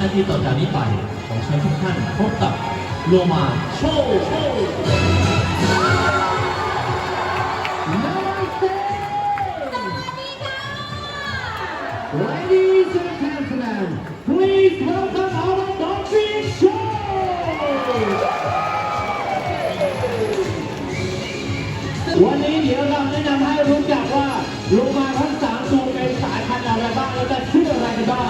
นาทีต่อจากนี้ไป ขอเชิญทุกท่านพบกับโลมาโชว์ Ladies and gentlemen, please welcome our Donkey Show! วันนี้เดี๋ยวเราแนะนำให้รู้จักว่าโลมาทั้งสามตัวเป็นสายพันธุ์อะไรบ้าง แล้วก็ชื่ออะไรกันบ้าง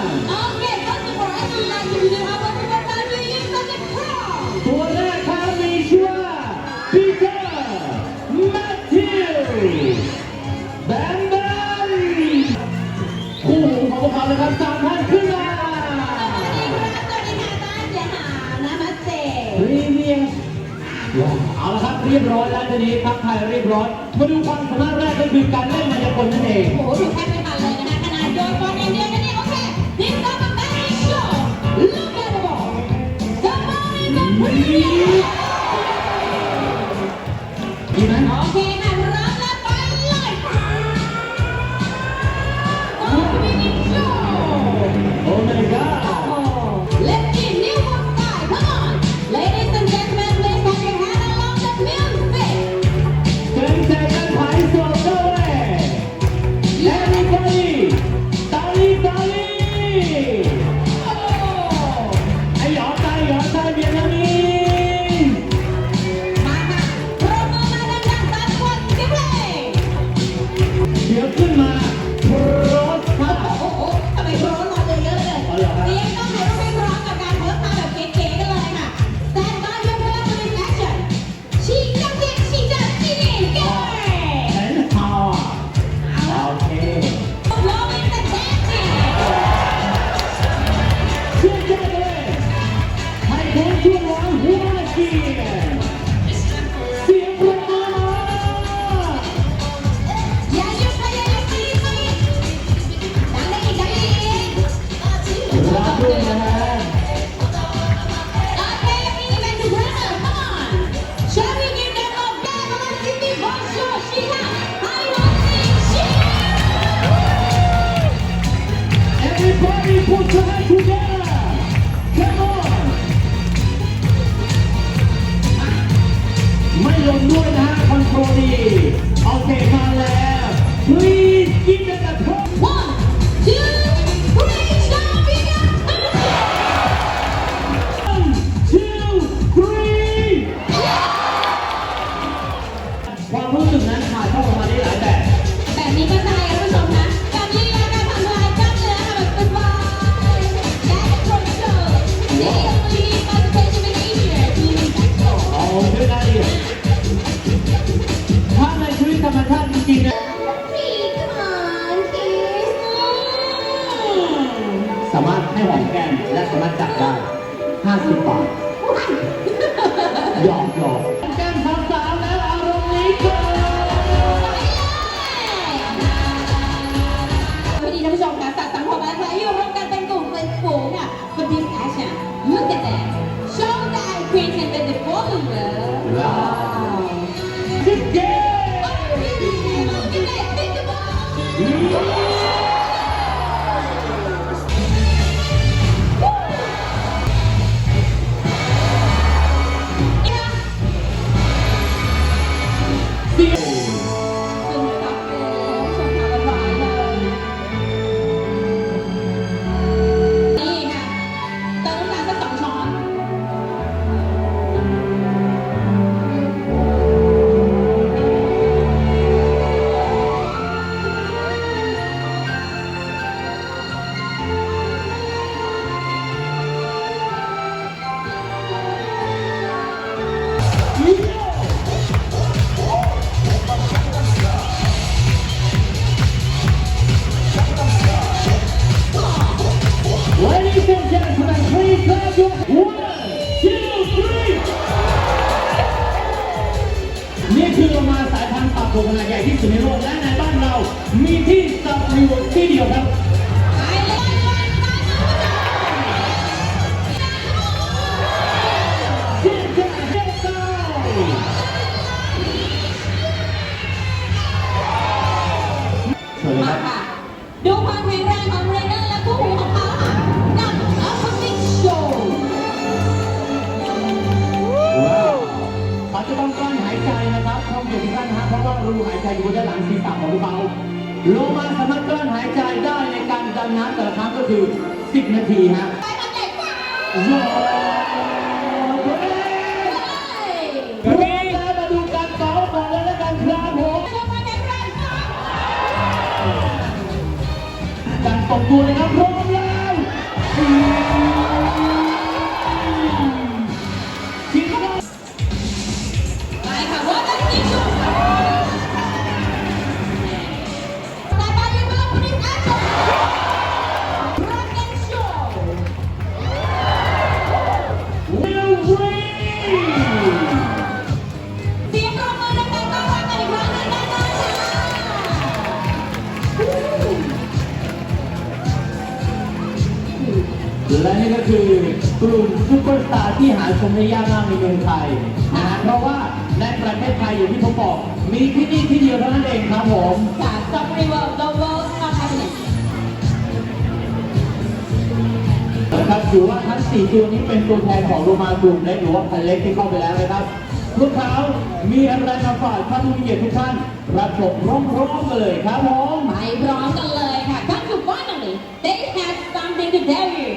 เรียบร้อยแล้วตอนี้พักไทยเรียบร้อยมาดูความสามารถแรกก็คือการเล่นมายากลนั่นเอง โอ้โหถูกแทบไม่ทันเลยนะคะขนาดโยนบอลเองเดียวกันเนี่ยโอเคดิสก์มันได้โชว์ลูกกระโดดจะมาในตะพื้นดีไหมโอเค Don't 要要。 นี่คือโลมาสายพันธุ์ปักโขขนาดใหญ่ที่สุดในโลกและในบ้านเรา มีที่สัตว์อที่เดียวครับ ลมหายใจอยู่ด้านหลังศีรษะของพวกเขาลมมาสามารถกิดนหายใจได้ในการดำน้ำแต่ละครั้งก็คือ 10 นาทีฮะพวกเรามาดูการซ้อมของเราและการคลานผมการตบตัวนะครับ และนี่ก็คือกลุ่มซุปเปอร์สตาร์ที่หาชมได้ยากมากในเมืองไทยนะฮะเพราะว่าในประเทศไทยอย่างที่ผมบอก มีที่นี่ที่เดียวเท่านั้นเองครับผมค่ะ Stop River The World of Happiness นะครับถือว่าทั้ง 4 ตัวนี้เป็นตัวแทนของโรมากลุ่มเล็กหรือว่าพันเล็กที่เข้าไปแล้วนะครับพวกเขามีอะไรมาฝากท่านผู้มีเกียรติทุกท่านรับชมพร้อมๆกันเลยครับผมไปพร้อมกันเลยค่ะ Come to finally they have something to tell you